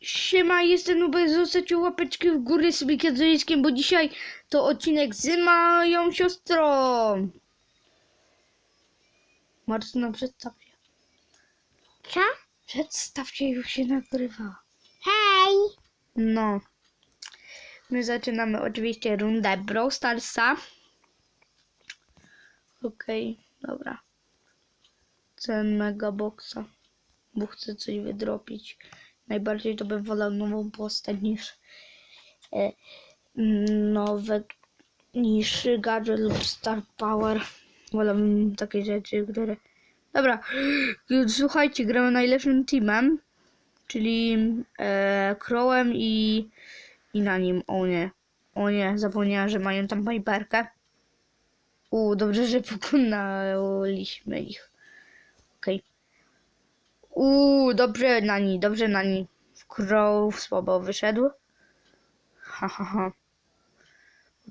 Siema, jestem Nubek, zostawcie łapeczki w górę z Mikiedoniskiem, bo dzisiaj to odcinek z moją siostrą. Martyna, przedstaw się. Co? Przedstaw się, już się nagrywa. Hej! No. My zaczynamy oczywiście rundę Brawl Starsa. Okej, dobra. Chcę mega boxa, bo chcę coś wydropić. Najbardziej to bym wolał nową postać niż e, nowe niż gadżet lub star power. Wolałbym takie rzeczy, które... Dobra, słuchajcie, gramy najlepszym teamem, czyli e, Crowem i, i na nim, o nie, o nie, zapomniałam, że mają tam Piperkę. U, dobrze, że pokonaliśmy ich. Uuu, dobrze Nani, dobrze Nani. Crow słabo wyszedł. Ha, ha, ha.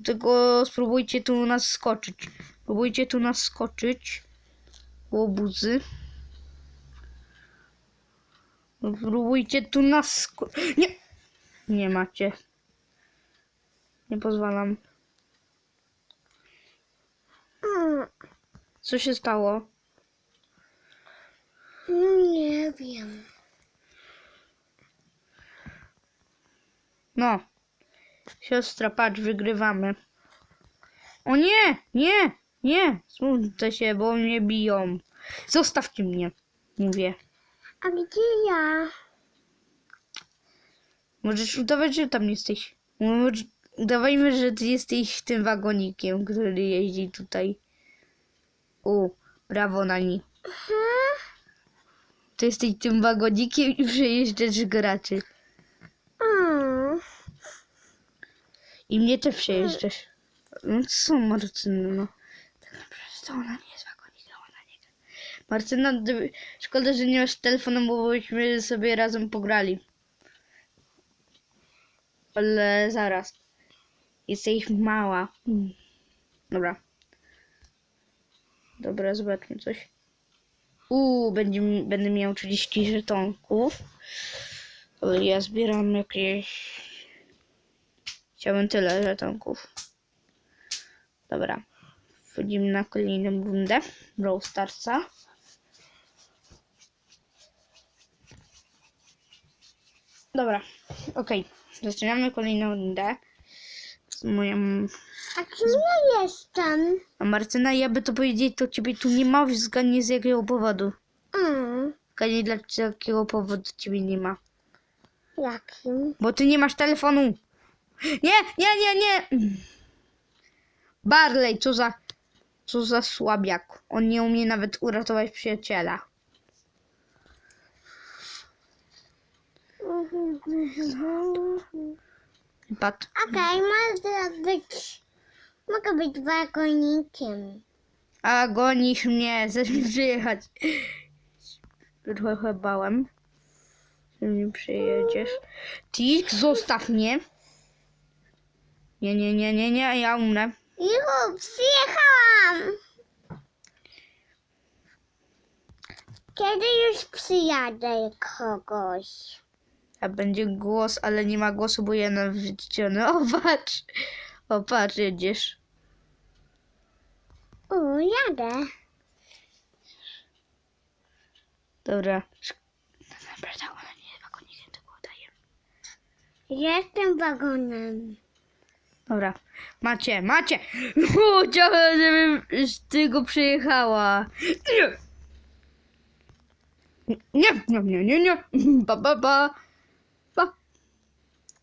Tylko spróbujcie tu nas skoczyć. Spróbujcie tu nas skoczyć. Łobuzy. Spróbujcie tu nas sko... Nie! Nie macie. Nie pozwalam. Mm, Co się stało? Nie wiem. No. Siostra, patrz, wygrywamy. O nie, nie, nie. Smucę się, bo mnie biją. Zostawcie mnie, mówię. A gdzie ja? Możesz udawać, że tam jesteś. Udawajmy, że ty jesteś tym wagonikiem, który jeździ tutaj. U, brawo Nani. Hmm? Ty jesteś tym wagonikiem i przejeżdżasz graczy. Mm, I mnie też przejeżdżasz. No co Marcyna, no. Tak naprawdę to ona nie jest wagonikiem, ona nie gra. Marcyna, gdyby- szkoda, że nie masz telefonu, bo byśmy sobie razem pograli. Ale zaraz. Jesteś mała. Hmm. Dobra. Dobra, zobaczmy coś. Uuu, będzie, będę miał 30 żetonków. Ale ja zbieram jakieś Chciałbym tyle żetonków. Dobra. Wchodzimy na kolejną rundę. Brawl Starsa. Dobra. Okej. Zaczynamy kolejną rundę. Z moją... a kim ja jestem? A Marcyna, ja by to powiedzieć, to ciebie tu nie ma. Zgadnij z jakiego powodu. Mm, Zgadnij dla jakiego powodu ciebie nie ma. jakim? Bo ty nie masz telefonu. Nie, nie, nie, nie. Barley, co za, co za słabiak. On nie umie nawet uratować przyjaciela. Pat. Okej, mogę być... Mogę być wagonikiem. A gonisz mnie, chcesz mi przyjechać. Trochę bałem, że mnie przyjedziesz. Tik, zostaw mnie. Nie, nie, nie, nie, nie, ja umrę. Juhu, przyjechałam! Kiedy już przyjadę kogoś? A będzie głos, ale nie ma głosu, bo jeden wyciony. O, patrz. O, patrz, jedziesz. U, jadę. Dobra. Naprawdę ona nie jest wagonikiem, tylko udaje. Jestem wagonem. Dobra. Macie, macie! O, chciałem, żebym z tego przyjechała. Nie! Nie, nie, nie, nie, nie. Pa, pa, pa.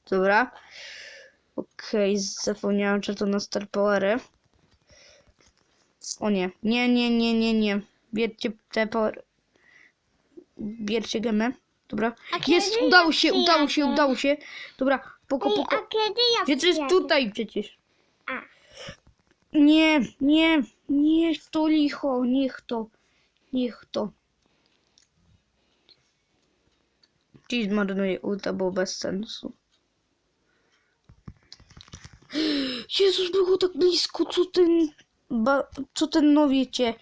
Dobra. Okej, zapomniałam, że to na Star Powery. O nie, nie, nie, nie, nie, nie. Bierzcie te power. Bierzcie gemy. Dobra. Jest, udało się, udało się, udało się. Dobra, poko, poko. a kiedy ja Przecież tutaj przecież. Nie, nie, niech to licho, niech to, niech to. Dziś zmarnuję ulta, bo bez sensu. Jezus, było tak blisko, co ten, ba, co ten, no wiecie.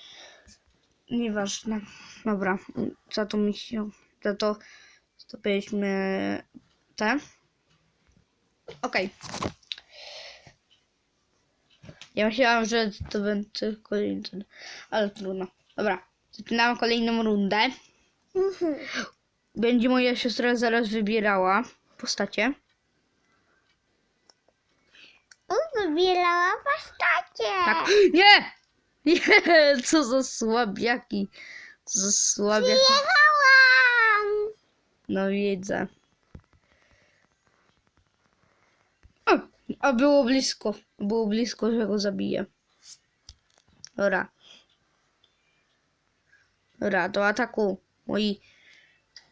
Nieważne. Dobra, za to mi się, za to zdobyliśmy te. Okej. Ja myślałam, że to będzie kolejny, ten, ale trudno. Dobra, zaczynamy kolejną rundę. Mhm. Będzie moja siostra zaraz wybierała postacie. O, wybierała postacie. Tak. Nie! Nie! Co za słabiaki. Co za słabiaki. Przyjechałam. No widzę. O, a było blisko. Było blisko, że go zabiję. Dobra. Dobra, do ataku. Moi.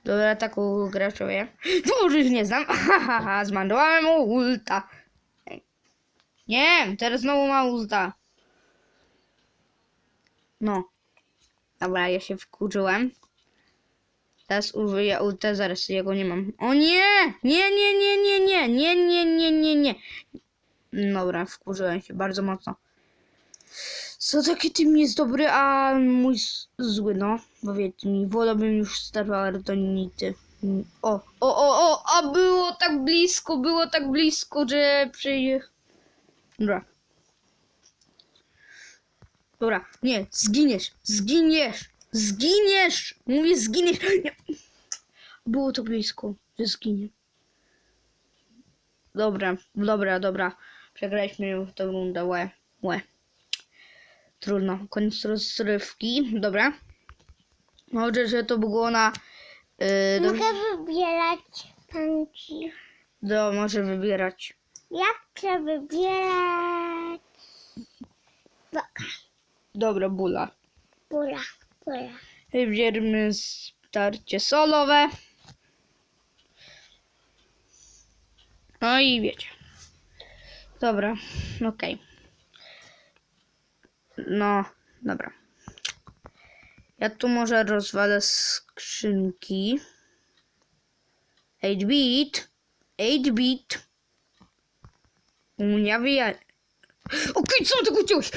Do ataku graczowie. Dużo ich nie znam. Hahaha, zmarnowałem mu ulta. Nie, teraz znowu ma ulta. No. Dobra, ja się wkurzyłem. Teraz użyję ulta, zaraz jego nie mam. O nie! Nie, nie, nie, nie, nie, nie, nie, nie, nie, nie. Dobra, wkurzyłem się bardzo mocno. Co taki team jest dobry, a mój zły, no. Powiedzcie mi, wolałbym już starardonity. O, o, o, o, a było tak blisko, było tak blisko, że przyjdzie. Dobra. Dobra, nie, zginiesz, zginiesz, zginiesz! Mówię, zginiesz! Nie. Było to blisko, że zginie. Dobra, dobra, dobra. Przegraliśmy w tę rundę, łe, łe. Trudno, koniec rozrywki, dobra. Może, że to było na... Yy, do, Mogę wybierać panci. do, może wybierać. Ja chcę wybierać. Boka. Dobra, bula. Pura. Pura. Wybierzmy starcie solowe. No i wiecie. Dobra, okej. No, dobra. Ja tu może rozwalę skrzynki. 8-bit. 8-bit. У меня влияние. Окей, что ты крутилась?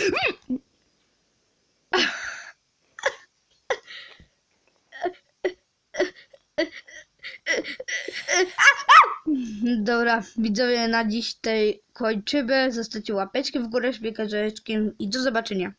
Dobra, widzowie, na dziś tej kończymy. Zostawcie łapeczkę w górę, śmiech, i do zobaczenia.